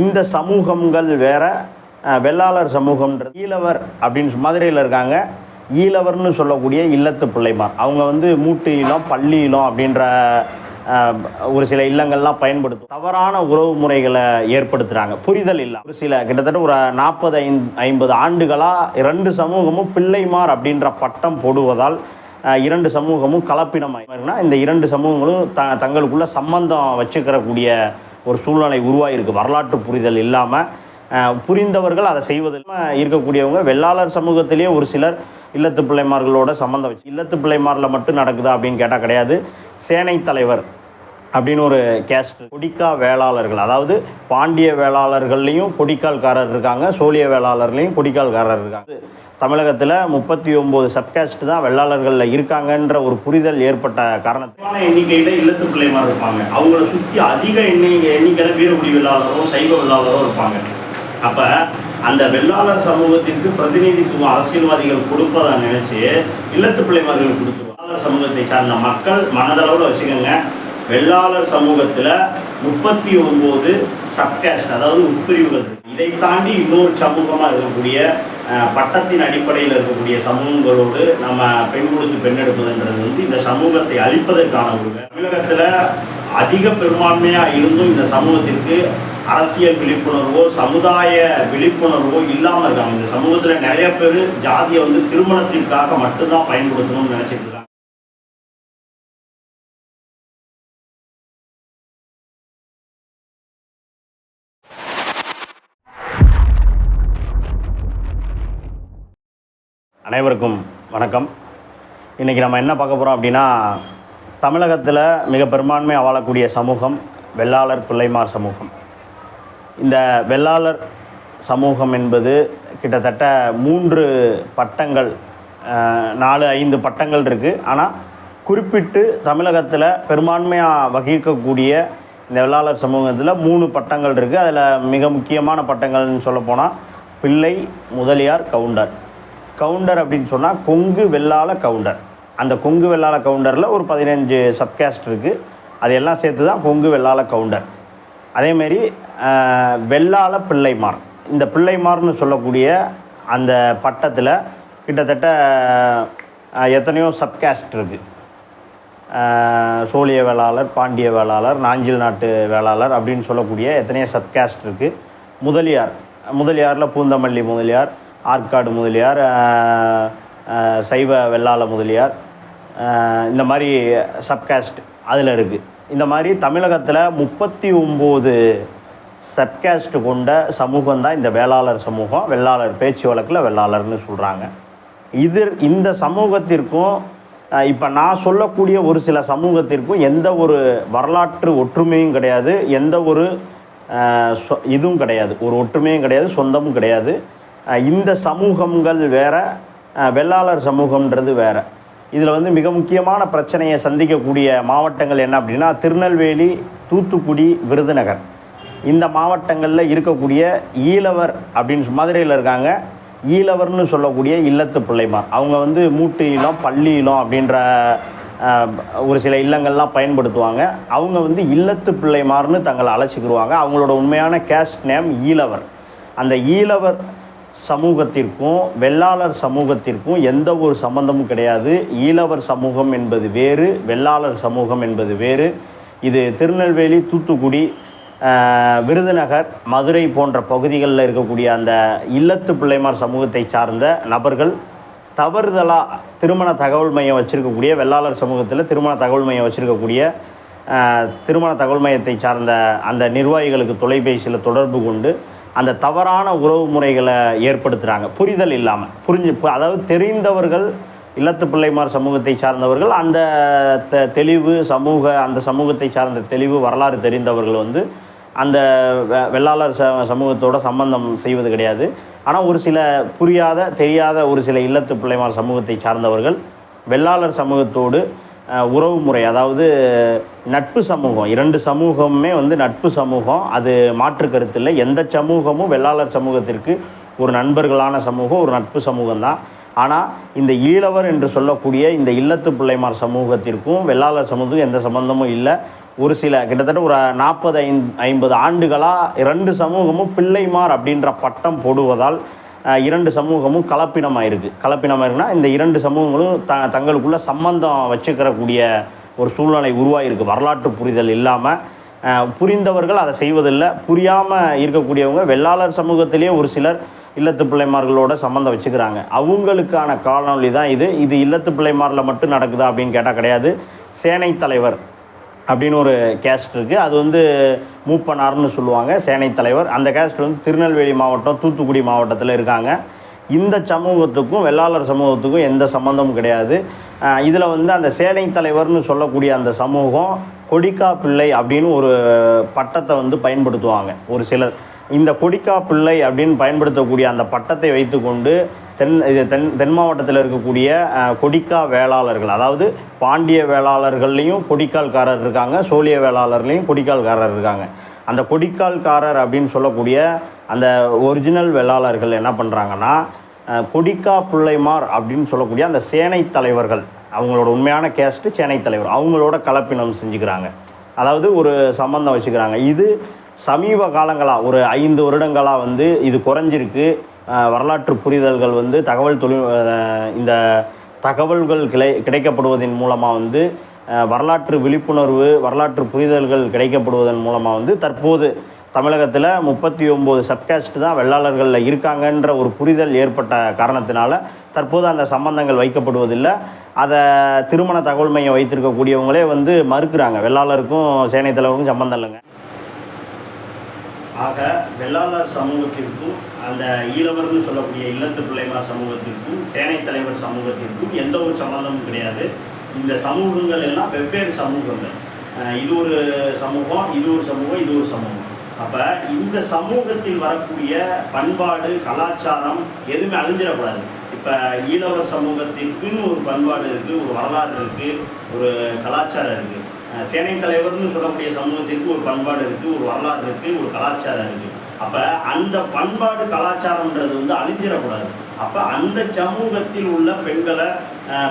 இந்த சமூகங்கள் வேற வெள்ளாளர் சமூகம்ன்றது. ஈழவர் அப்படின்னு மதுரையில் இருக்காங்க. ஈழவர்னு சொல்லக்கூடிய இல்லத்து பிள்ளைமார். அவங்க வந்து மூட்டு இல்லம் பள்ளி அப்படின்ற ஒரு சில இல்லங்கள்லாம் பயன்படுத்தும். தவறான உறவு முறைகளை ஏற்படுத்துகிறாங்க புரிதல் இல்லை. ஒரு சில கிட்டத்தட்ட ஒரு நாற்பது ஐந் ஐம்பது ஆண்டுகளாக இரண்டு சமூகமும் பிள்ளைமார் அப்படின்ற பட்டம் போடுவதால் இரண்டு சமூகமும் கலப்பினமாக இந்த இரண்டு சமூகங்களும் த தங்களுக்குள்ள சம்பந்தம் வச்சுக்கிறக்கூடிய ஒரு சூழ்நிலை உருவாகிருக்கு வரலாற்று புரிதல் இல்லாமல் புரிந்தவர்கள் அதை செய்வதில் இருக்கக்கூடியவங்க வெள்ளாளர் சமூகத்திலேயே ஒரு சிலர் இல்லத்து பிள்ளைமார்களோட சம்மந்தம் வச்சு இல்லத்து பிள்ளைமாரில் மட்டும் நடக்குதா அப்படின்னு கேட்டால் கிடையாது. சேனை தலைவர் அப்படின்னு ஒரு கேஸ்ட் கொடிக்கா வேளாளர்கள் அதாவது பாண்டிய வேளாளர்கள்லையும் கொடிக்கால்காரர் இருக்காங்க சோழிய வேளாளர்லேயும் கொடிக்கால்காரர் இருக்காங்க. தமிழகத்தில் முப்பத்தி ஒம்பது சப்காஸ்ட் தான் வெள்ளாளர்களில் இருக்காங்கன்ற ஒரு புரிதல் ஏற்பட்ட காரணத்தினால எண்ணிக்கையில் இல்லத்து பிள்ளைமார் இருப்பாங்க. அவங்கள சுற்றி அதிக எண்ணிக்கை எண்ணிக்கையில் வீரகுடி வெள்ளாளரும் சைவ வெள்ளாளரும் இருப்பாங்க. அப்போ அந்த வெள்ளாளர் சமூகத்திற்கு பிரதிநிதித்துவம் அரசியல்வாதிகள் கொடுப்பதை நினைச்சு இல்லத்து பிள்ளைமார்கள் கொடுத்து வெள்ளாளர் சமூகத்தை சார்ந்த மக்கள் மனதளவில் வச்சுக்கோங்க. வெள்ளாளர் சமூகத்தில் முப்பத்தி ஒம்பது சப்காஸ்ட் அதாவது உட்பிரிவுகள். இதை தாண்டி இன்னொரு சமூகமாக இருக்கக்கூடிய பட்டத்தின் அடிப்படையில் இருக்கக்கூடிய சமூகங்களோடு நம்ம பெண் கொடுத்து பெண்ணெடுப்பதுன்றது வந்து இந்த சமூகத்தை அழிப்பதற்கான ஒரு தமிழகத்தில் அதிக பெரும்பான்மையாக இருந்தும் இந்த சமூகத்திற்கு அரசியல் விழிப்புணர்வோ சமுதாய விழிப்புணர்வோ இல்லாமல் இருக்காங்க. இந்த சமூகத்தில் நிறைய பேர் ஜாதியை வந்து திருமணத்திற்காக மட்டும்தான் பயன்படுத்தணும்னு நினச்சிட்டு இருக்காங்க. அனைவருக்கும் வணக்கம். இன்றைக்கி நம்ம என்ன பார்க்க போகிறோம் அப்படின்னா தமிழகத்தில் மிக பெரும்பான்மையாக வாழக்கூடிய சமூகம் வெள்ளாளர் பிள்ளைமார் சமூகம். இந்த வெள்ளாளர் சமூகம் என்பது கிட்டத்தட்ட மூன்று பட்டங்கள் நாலு ஐந்து பட்டங்கள் இருக்குது ஆனால் குறிப்பிட்டு தமிழகத்தில் பெரும்பான்மையாக வகிக்கக்கூடிய இந்த வெள்ளாளர் சமூகத்தில் மூணு பட்டங்கள் இருக்குது அதில் மிக முக்கியமான பட்டங்கள்னு சொல்லப்போனால் பிள்ளை முதலியார் கவுண்டர். கவுண்டர் அப்படின்னு சொன்னால் கொங்கு வெள்ளாள கவுண்டர். அந்த கொங்கு வெள்ளாள கவுண்டரில் ஒரு பதினஞ்சு சப்காஸ்ட் இருக்குது அதையெல்லாம் சேர்த்து தான் கொங்கு வெள்ளாள கவுண்டர். அதேமாரி ஆஹ், வெள்ளாள பிள்ளைமார். இந்த பிள்ளைமார்னு சொல்லக்கூடிய அந்த பட்டத்தில் கிட்டத்தட்ட எத்தனையோ சப்காஸ்ட் இருக்குது சோழிய வேளாளர் பாண்டிய வேளாளர் நாஞ்சில் நாட்டு வேளாளர் அப்படின்னு சொல்லக்கூடிய எத்தனையோ சப்காஸ்ட் இருக்குது முதலியார். முதலியாரில் பூந்தமல்லி முதலியார். ஆற்காடு முதலியார் சைவ வெள்ளாள முதலியார் இந்த மாதிரி சப்காஸ்ட் அதில் இருக்குது இந்த மாதிரி தமிழகத்தில் முப்பத்தி ஒம்பது சப்காஸ்ட் கொண்ட சமூகம் தான் இந்த வேளாளர் சமூகம் வெள்ளாளர் பேச்சு வழக்கில் வெள்ளாளர்னு சொல்கிறாங்க இது இந்த சமூகத்திற்கும் இப்போ நான் சொல்லக்கூடிய ஒரு சில சமூகத்திற்கும் எந்த ஒரு வரலாற்று ஒற்றுமையும் கிடையாது எந்த ஒரு சொ- இதுவும் கிடையாது. ஒரு ஒற்றுமையும் கிடையாது சொந்தமும் கிடையாது. இந்த சமூகங்கள் வேற வெள்ளாளர் சமூகம்ன்றது வேறு. இதில் வந்து மிக முக்கியமான பிரச்சனையை சந்திக்கக்கூடிய மாவட்டங்கள் என்ன அப்படின்னா திருநெல்வேலி தூத்துக்குடி விருதுநகர். இந்த மாவட்டங்களில் இருக்கக்கூடிய ஈழவர் அப்படின்னு மதுரையில் இருக்காங்க. ஈழவர்னு சொல்லக்கூடிய இல்லத்து பிள்ளைமார் அவங்க வந்து மூட்டு இல்லம் பள்ளி அப்படின்ற ஒரு சில இல்லங்கள்லாம் பயன்படுத்துவாங்க. அவங்க வந்து இல்லத்து பிள்ளைமார்னு தங்களை அழைச்சிக்கிடுவாங்க அவங்களோட உண்மையான கேஸ்ட் நேம் ஈழவர். அந்த ஈழவர் சமூகத்திற்கும் வெள்ளாளர் சமூகத்திற்கும் எந்த ஒரு சம்பந்தமும் கிடையாது. ஈழவர் சமூகம் என்பது வேறு வெள்ளாளர் சமூகம் என்பது வேறு. இது திருநெல்வேலி தூத்துக்குடி விருதுநகர் மதுரை போன்ற பகுதிகளில் இருக்கக்கூடிய அந்த இல்லத்து பிள்ளைமார் சமூகத்தை சார்ந்த நபர்கள் தவறுதலாக திருமண தகவல் மையம் வச்சுருக்கக்கூடிய வெள்ளாளர் சமூகத்தில் திருமண தகவல் மையம் வச்சுருக்கக்கூடிய திருமண தகவல் மையத்தை சார்ந்த அந்த நிர்வாகிகளுக்கு தொலைபேசியில் தொடர்பு கொண்டு அந்த தவறான உறவு முறைகளை ஏற்படுத்துகிறாங்க புரிதல் இல்லாமல் புரிஞ்சு அதாவது தெரிந்தவர்கள் இல்லத்து பிள்ளைமார் சமூகத்தை சார்ந்தவர்கள் அந்த தெ- தெளிவு சமூக அந்த சமூகத்தை சார்ந்த தெளிவு வரலாறு தெரிந்தவர்கள் வந்து அந்த வெள்ளாளர் ச சமூகத்தோட சம்பந்தம் செய்வது கிடையாது. ஆனால் ஒரு சில புரியாத தெரியாத ஒரு சில இல்லத்து பிள்ளைமார் சமூகத்தை சார்ந்தவர்கள் வெள்ளாளர் சமூகத்தோடு உறவு முறை அதாவது நட்பு சமூகம். இரண்டு சமூகமுமே வந்து நட்பு சமூகம். அது மாற்று கருத்து இல்லை. எந்த சமூகமும் வெள்ளாளர் சமூகத்திற்கு ஒரு நண்பர்களான சமூகம் ஒரு நட்பு சமூகம் தான் ஆனால் இந்த ஈழவர் என்று சொல்லக்கூடிய இந்த இல்லத்து பிள்ளைமார் சமூகத்திற்கும் வெள்ளாளர் சமூகத்துக்கும் எந்த சம்பந்தமும் இல்லை. ஒரு சில கிட்டத்தட்ட ஒரு நாற்பது ஐந் ஐம்பது ஆண்டுகளாக இரண்டு சமூகமும் பிள்ளைமார் அப்படின்ற பட்டம் போடுவதால் இரண்டு சமூகமும் கலப்பினமாக இருக்குது கலப்பினமாக இருக்குன்னா இந்த இரண்டு சமூகங்களும் த தங்களுக்குள்ள சம்பந்தம் வச்சுக்கிறக்கூடிய ஒரு சூழ்நிலை உருவாகிருக்கு வரலாற்று புரிதல் இல்லாமல் புரிந்தவர்கள் அதை செய்வதில்லை. புரியாமல் இருக்கக்கூடியவங்க வெள்ளாளர் சமூகத்திலேயே ஒரு சிலர் இல்லத்து பிள்ளைமார்களோட சம்மந்தம் வச்சுக்கிறாங்க. அவங்களுக்கான காலநொலி தான் இது. இது இல்லத்து பிள்ளைமாரில் மட்டும் நடக்குதா அப்படின்னு கேட்டால் கிடையாது. சேனை தலைவர் அப்படின்னு ஒரு கேஸ்ட் இருக்குது அது வந்து மூப்பனார்னு சொல்லுவாங்க சேனை தலைவர். அந்த கேஸ்ட் வந்து திருநெல்வேலி மாவட்டம் தூத்துக்குடி மாவட்டத்தில் இருக்காங்க. இந்த சமூகத்துக்கும் வெள்ளாளர் சமூகத்துக்கும் எந்த சம்மந்தமும் கிடையாது. இதில் வந்து அந்த சேனை தலைவர்னு சொல்லக்கூடிய அந்த சமூகம் கொடிக்கா பிள்ளை அப்படின்னு ஒரு பட்டத்தை வந்து பயன்படுத்துவாங்க. ஒரு சிலர். இந்த கொடிக்கா பிள்ளை அப்படின்னு பயன்படுத்தக்கூடிய அந்த பட்டத்தை வைத்துக்கொண்டு தென் இது தென் தென் மாவட்டத்தில் இருக்கக்கூடிய கொடிக்கா வேளாளர்கள் அதாவது பாண்டிய வேளாளர்கள்லேயும் கொடிக்கால்காரர் இருக்காங்க சோழிய வேளாளர்லேயும் கொடிக்கால்காரர் இருக்காங்க. அந்த கொடிக்கால்காரர் அப்படின்னு சொல்லக்கூடிய அந்த ஒரிஜினல் வேளாளர்கள் என்ன பண்ணுறாங்கன்னா கொடிக்கா பிள்ளைமார் அப்படின்னு சொல்லக்கூடிய அந்த சேனை தலைவர்கள் அவங்களோட உண்மையான கேஸ்ட்டு சேனை தலைவர் அவங்களோட கலப்பினம் செஞ்சுக்கிறாங்க. அதாவது ஒரு சம்பந்தம் வச்சுக்கிறாங்க. இது சமீப காலங்களாக ஒரு ஐந்து வருடங்களாக வந்து இது குறைஞ்சிருக்கு. வரலாற்று புரிதல்கள் வந்து தகவல் தொழில் இந்த தகவல்கள் கிடை கிடைக்கப்படுவதன் மூலமாக வந்து வரலாற்று விழிப்புணர்வு வரலாற்று புரிதல்கள் கிடைக்கப்படுவதன் மூலமாக வந்து தற்போது தமிழகத்தில் முப்பத்தி ஒம்பது சப்காஸ்ட் தான் வெள்ளாளர்களில் இருக்காங்கன்ற ஒரு புரிதல் ஏற்பட்ட காரணத்தினால தற்போது அந்த சம்பந்தங்கள் வைக்கப்படுவதில்லை. அதை திருமண தகவல் மையம் வைத்திருக்கக்கூடியவங்களே வந்து மறுக்கிறாங்க. வெள்ளாளருக்கும் சேனை தலைவருக்கும் சம்பந்தம் இல்லைங்க. ஆக வெள்ளாளர் சமூகத்திற்கும் அந்த ஈழவர்னு சொல்லக்கூடிய இல்லத்து பிள்ளைமார் சமூகத்திற்கும் சேனை தலைவர் சமூகத்திற்கும் எந்த ஒரு சம்மந்தமும் கிடையாது. இந்த சமூகங்கள் எல்லாம் வெவ்வேறு சமூகங்கள். இது ஒரு சமூகம் இது ஒரு சமூகம் இது ஒரு சமூகம். அப்போ இந்த சமூகத்தில் வரக்கூடிய பண்பாடு கலாச்சாரம் எதுவுமே அழிஞ்சிடக்கூடாது. இப்போ ஈழவர் சமூகத்திற்குன்னு ஒரு பண்பாடு இருக்குது ஒரு வரலாறு இருக்குது ஒரு கலாச்சாரம் இருக்குது சேனை தலைவர்னு சொல்லக்கூடிய சமூகத்திற்கு ஒரு பண்பாடு இருக்குது ஒரு வரலாறு இருக்குது ஒரு கலாச்சாரம் இருக்குது அப்போ அந்த பண்பாடு கலாச்சாரம்ன்றது வந்து அழிஞ்சிடக்கூடாது. அப்போ அந்த சமூகத்தில் உள்ள பெண்களை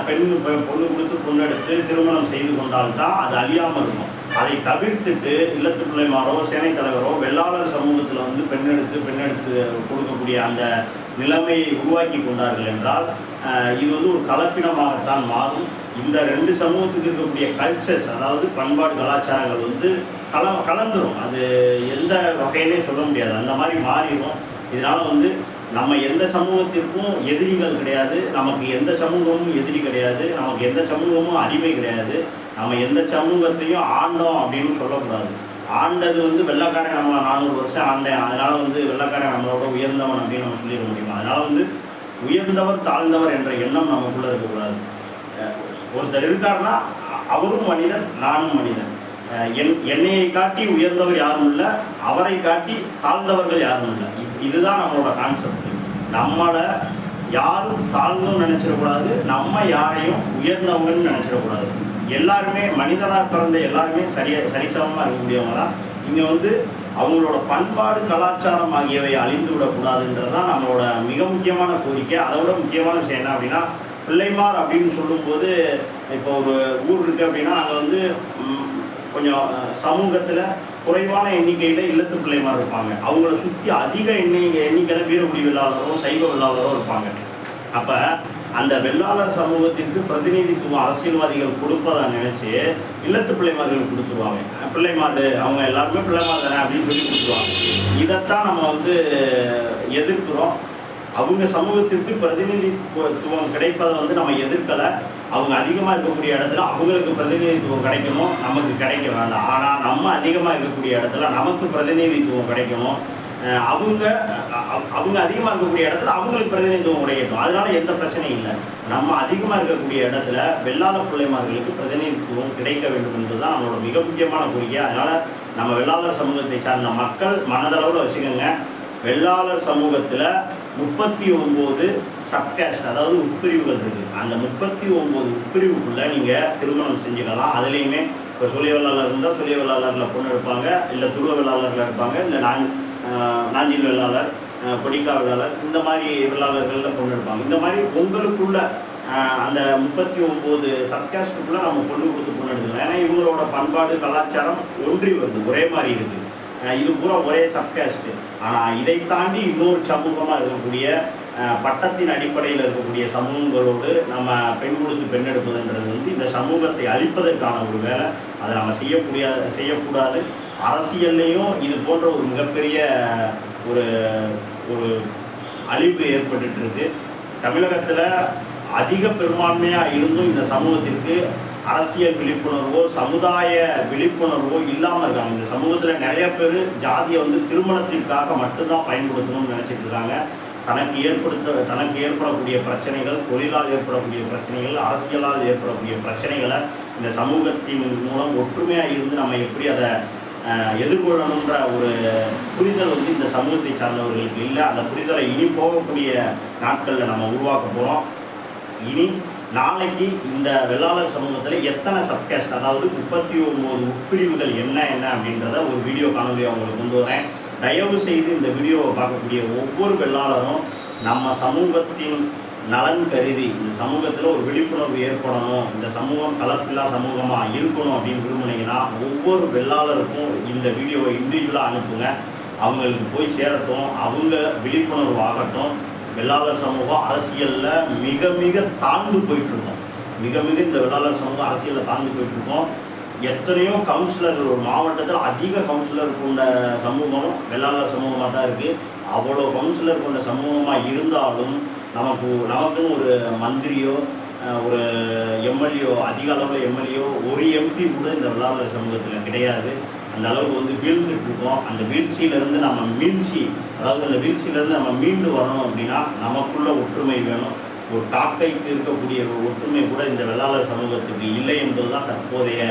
பெண் பெ- பொண்ணு கொடுத்து பொண்ணெடுத்து திருமணம் செய்து கொண்டால்தான் அது அழியாமல் இருக்கும். அதை தவிர்த்துட்டு இல்லத்து பிள்ளைமாரோ சேனை தலைவரோ வெள்ளாளர் சமூகத்தில் வந்து பெண்ணெடுத்து பெண்ணெடுத்து கொடுக்கக்கூடிய அந்த நிலைமையை உருவாக்கி கொண்டார்கள் என்றால் இது வந்து ஒரு கலப்பினமாகத்தான் மாறும். இந்த ரெண்டு சமூகத்துக்கு இருக்கக்கூடிய கல்ச்சர்ஸ் அதாவது பண்பாடு கலாச்சாரங்கள் வந்து கல கலந்துரும். அது எந்த வகையிலே சொல்ல முடியாது. அந்த மாதிரி மாறிடும் இதனால் வந்து நம்ம எந்த சமூகத்திற்கும் எதிரிகள் கிடையாது. நமக்கு எந்த சமூகமும் எதிரி கிடையாது. நமக்கு எந்த சமூகமும் அடிமை கிடையாது. நம்ம எந்த சமூகத்தையும் ஆண்டோம் அப்படின்னு சொல்லக்கூடாது. ஆண்டது வந்து வெள்ளக்காரன் நம்ம நானூறு வருஷம் ஆண்டேன். அதனால் வந்து வெள்ளக்காரன் நம்மளோட உயர்ந்தவன் அப்படின்னு நம்ம சொல்லிட முடியுமா. அதனால் வந்து உயர்ந்தவர் தாழ்ந்தவர் என்ற எண்ணம் நமக்குள்ள இருக்கக்கூடாது. ஒருத்தர் இருக்காருன்னா அவரும் மனிதன் நானும் மனிதன். என் என்னையை காட்டி உயர்ந்தவர் யாரும் இல்லை. அவரை காட்டி தாழ்ந்தவர்கள் யாரும் இல்லை. இதுதான் நம்மளோட கான்செப்ட் நம்மளை யாரும் தாழ்ந்தும் நினச்சிடக்கூடாது நம்ம யாரையும் உயர்ந்தவங்கன்னு நினச்சிடக்கூடாது. எல்லாருமே மனிதனாக பிறந்த எல்லாருமே சரியா சரிசமமாக இருக்கக்கூடியவங்க தான் இங்கே வந்து அவங்களோட பண்பாடு கலாச்சாரம் ஆகியவை அழிந்து விடக்கூடாதுன்றது தான் நம்மளோட மிக முக்கியமான கோரிக்கை. அதை விட முக்கியமான விஷயம் என்ன அப்படின்னா பிள்ளைமார் அப்படின்னு சொல்லும்போது இப்போ ஒரு ஊர் இருக்குது அப்படின்னா அங்கே வந்து கொஞ்சம் சமூகத்தில் குறைவான எண்ணிக்கையில் இல்லத்து பிள்ளைமார் இருப்பாங்க. அவங்கள சுற்றி அதிக எண்ணிக்கை எண்ணிக்கையில் வீரகுடி வெள்ளாளரும் சைவ வெள்ளாளரும் இருப்பாங்க. அப்போ அந்த வெள்ளாளர் சமூகத்திற்கு பிரதிநிதித்துவம் அரசியல்வாதிகள் கொடுப்பதை நினச்சி இல்லத்து பிள்ளைமார்கள் கொடுத்துருவாங்க. பிள்ளைமாடு அவங்க எல்லாருமே பிள்ளைமாடு தானே அப்படின்னு சொல்லி கொடுத்துருவாங்க. இதைத்தான் நம்ம வந்து எதிர்க்கிறோம். அவங்க சமூகத்திற்கு பிரதிநிதித்துவம் கிடைப்பதை வந்து நம்ம எதிர்க்கலை. அவங்க அதிகமாக இருக்கக்கூடிய இடத்துல அவங்களுக்கு பிரதிநிதித்துவம் கிடைக்கணும் நமக்கு கிடைக்க வேண்டாம். ஆனால் நம்ம அதிகமாக இருக்கக்கூடிய இடத்துல நமக்கு பிரதிநிதித்துவம் கிடைக்கணும் அவங்க அவங்க அதிகமாக இருக்கக்கூடிய இடத்துல அவங்களுக்கு பிரதிநிதித்துவம் கிடைக்கணும் அதனால எந்த பிரச்சனையும் இல்லை. நம்ம அதிகமாக இருக்கக்கூடிய இடத்துல வெள்ளாள பிள்ளைமார்களுக்கு பிரதிநிதித்துவம் கிடைக்க வேண்டும் என்பதுதான் நம்மளோட மிக முக்கியமான கோரிக்கை. அதனால நம்ம வெள்ளாளர் சமூகத்தை சார்ந்த மக்கள் மனதளவில் வச்சுக்கோங்க. வெள்ளாளர் சமூகத்தில் முப்பத்தி ஒம்பது சப்காஸ்ட் அதாவது உட்பிரிவுகள் இருக்குது அந்த முப்பத்தி ஒம்பது உட்பிரிவுக்குள்ளே நீங்கள் திருமணம் செஞ்சுக்கலாம். அதுலேயுமே இப்போ சுழிய வெள்ளாளர் இருந்தால் சுழிய வெள்ளாளரில் பொண்ணு எடுப்பாங்க. இல்லை துருவ வெள்ளாளரில் இருப்பாங்க இல்லை நான் நாஞ்சில் வெள்ளாளர் ஆஹ் கொடிக்கா வெள்ளாளர் இந்த மாதிரி வெள்ளாளர்களில் பொண்ணு எடுப்பாங்க. இந்த மாதிரி உங்களுக்குள்ள அந்த முப்பத்தி ஒம்பது சப்காஸ்டுக்குள்ளே நம்ம கொண்டு கொடுத்து பொண்ணு எடுக்கலாம். ஏன்னா இவங்களோட பண்பாடு கலாச்சாரம் ஒன்றி வருது. ஒரே மாதிரி இருக்குது இது பூரா ஒரே சப்காஸ்ட் ஆனால் இதை தாண்டி இன்னொரு சமூகமாக இருக்கக்கூடிய பட்டத்தின் அடிப்படையில் இருக்கக்கூடிய சமூகங்களோடு நம்ம பெண் கொடுத்து பெண் எடுப்பதுன்றது வந்து இந்த சமூகத்தை அழிப்பதற்கான ஒரு வேலை. அதை நம்ம செய்யக்கூடிய செய்யக்கூடாது. அரசியல்லையும் இது போன்ற ஒரு மிகப்பெரிய ஒரு ஒரு அழிவு ஏற்பட்டுட்டு தமிழகத்தில் அதிக பெரும்பான்மையாக இருந்தும் இந்த சமூகத்திற்கு அரசியல் விழிப்புணர்வோ சமுதாய விழிப்புணர்வோ இல்லாமல் இருக்காங்க. இந்த சமூகத்தில் நிறைய பேர் ஜாதியை வந்து திருமணத்திற்காக மட்டும்தான் பயன்படுத்தணும்னு நினச்சிட்டு இருக்காங்க. தனக்கு ஏற்படுத்த தனக்கு ஏற்படக்கூடிய பிரச்சனைகள் தொழிலால் ஏற்படக்கூடிய பிரச்சனைகள் அரசியலால் ஏற்படக்கூடிய பிரச்சனைகளை இந்த சமூகத்தின் மூலம் ஒற்றுமையாக இருந்து நம்ம எப்படி அதை எதிர்கொள்ளணுன்ற ஒரு புரிதல் வந்து இந்த சமூகத்தை சார்ந்தவர்களுக்கு இல்லை. அந்த புரிதலை இனி போகக்கூடிய நாட்களில் நம்ம உருவாக்க போகிறோம் இனி நாளைக்கு இந்த வெள்ளாளர் சமூகத்தில் எத்தனை சப்கேஸ்ட் அதாவது முப்பத்தி ஒம்பது உட்பிரிவுகள் என்ன என்ன அப்படின்றத ஒரு வீடியோ காணொலியை அவங்களுக்கு கொண்டு வரேன். தயவு செய்து இந்த வீடியோவை பார்க்கக்கூடிய ஒவ்வொரு வெள்ளாளரும் நம்ம சமூகத்தின் நலன் கருதி இந்த சமூகத்தில் ஒரு விழிப்புணர்வு ஏற்படணும் இந்த சமூகம் கலப்பில்லா சமூகமாக இருக்கணும் அப்படின்னு விரும்புனீங்கன்னா ஒவ்வொரு வெள்ளாளருக்கும் இந்த வீடியோவை இண்டிவிஜுவலாக அனுப்புங்க. அவங்களுக்கு போய் சேரட்டும். அவங்க விழிப்புணர்வு ஆகட்டும். வெள்ளாளர் சமூகம் அரசியலில் மிக மிக தாழ்ந்து போயிட்டு இருக்கோம் மிக மிக இந்த வெள்ளாளர் சமூகம் அரசியலில் தாழ்ந்து போயிட்டு இருக்கோம் எத்தனையோ கவுன்சிலர்கள் ஒரு மாவட்டத்தில் அதிக கவுன்சிலர் கொண்ட சமூகம் வெள்ளாளர் சமூகமாக தான் இருக்குது அவ்வளோ கவுன்சிலர் கொண்ட சமூகமாக இருந்தாலும் நமக்கு நமக்குன்னு ஒரு மந்திரியோ ஒரு எம்எல்ஏ அதிக அளவில் எம்எல்ஏ ஒரு எம்பி கூட இந்த வெள்ளாளர் சமூகத்தில் கிடையாது. அந்த அளவுக்கு வந்து வீழ்ந்துட்டு இருக்கோம் அந்த வீழ்ச்சியிலேருந்து நம்ம மீழ்ச்சி அதாவது அந்த வீழ்ச்சியிலேருந்து நம்ம மீண்டு வரணும் அப்படின்னா நமக்குள்ள ஒற்றுமை வேணும். ஒரு காக்கைக்கு இருக்கக்கூடிய ஒரு ஒற்றுமை கூட இந்த வெள்ளாளர் சமூகத்துக்கு இல்லை என்பதுதான் தற்போதைய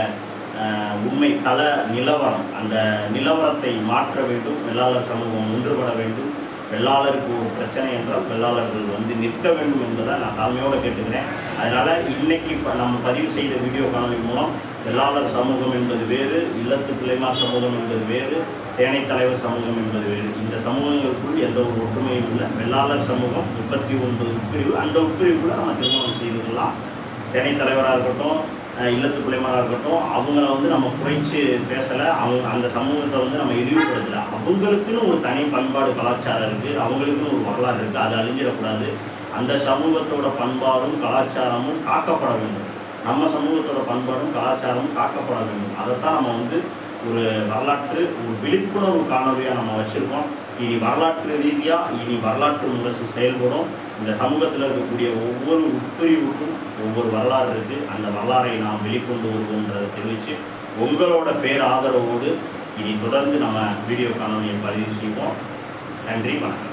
உண்மை தல நிலவரம். அந்த நிலவரத்தை மாற்ற வேண்டும். வெள்ளாளர் சமூகம் ஒன்றுபட வேண்டும். வெள்ளாளருக்கு ஒரு பிரச்சனை என்றால் வெள்ளாளர்கள் வந்து நிற்க வேண்டும் என்பதை நான் தாழ்மையோடு கேட்டுக்கிறேன். அதனால் இன்றைக்கி இப்போ நம்ம பதிவு செய்த வீடியோ காணொலி மூலம் வெள்ளாளர் சமூகம் என்பது வேறு இல்லத்து பிள்ளைமார் சமூகம் என்பது வேறு சேனை தலைவர் சமூகம் என்பது வேறு. இந்த சமூகங்களுக்குள் எந்த ஒரு ஒற்றுமையும் இல்லை. வெள்ளாளர் சமூகம் முப்பத்தி ஒன்பது உட்பிரிவு. அந்த உட்பிரிவுக்குள்ள நம்ம திருமணம் செய்துக்கலாம் சேனை தலைவராக இருக்கட்டும் இல்லத்து பிள்ளைமாராக இருக்கட்டும் அவங்கள வந்து நம்ம குறைச்சி பேசலை. அவங்க அந்த சமூகத்தை வந்து நம்ம இழிவுபடுத்தலை. அவங்களுக்குன்னு ஒரு தனி பண்பாடு கலாச்சாரம் இருக்குது அவங்களுக்குன்னு ஒரு வரலாறு இருக்குது அது அழிஞ்சிடக்கூடாது. அந்த சமூகத்தோட பண்பாடும் கலாச்சாரமும் காக்கப்பட வேண்டும். நம்ம சமூகத்தோட பண்பாடும் கலாச்சாரமும் காக்கப்பட வேண்டும். அதைத்தான் நம்ம வந்து ஒரு வரலாற்று ஒரு விழிப்புணர்வு காணொலியாக நம்ம வச்சுருக்கோம். இனி வரலாற்று ரீதியாக இனி வரலாற்று முரசு செயல்படும். இந்த சமூகத்தில் இருக்கக்கூடிய ஒவ்வொரு உட்பிரிவுக்கும் ஒவ்வொரு வரலாறு இருக்குது அந்த வரலாறை நாம் வெளிக்கொண்டு வருவோன்றதை தெரிவித்து உங்களோட பேர் ஆதரவோடு இனி தொடர்ந்து நம்ம வீடியோ காணொலியை பதிவு செய்வோம். நன்றி வணக்கம்.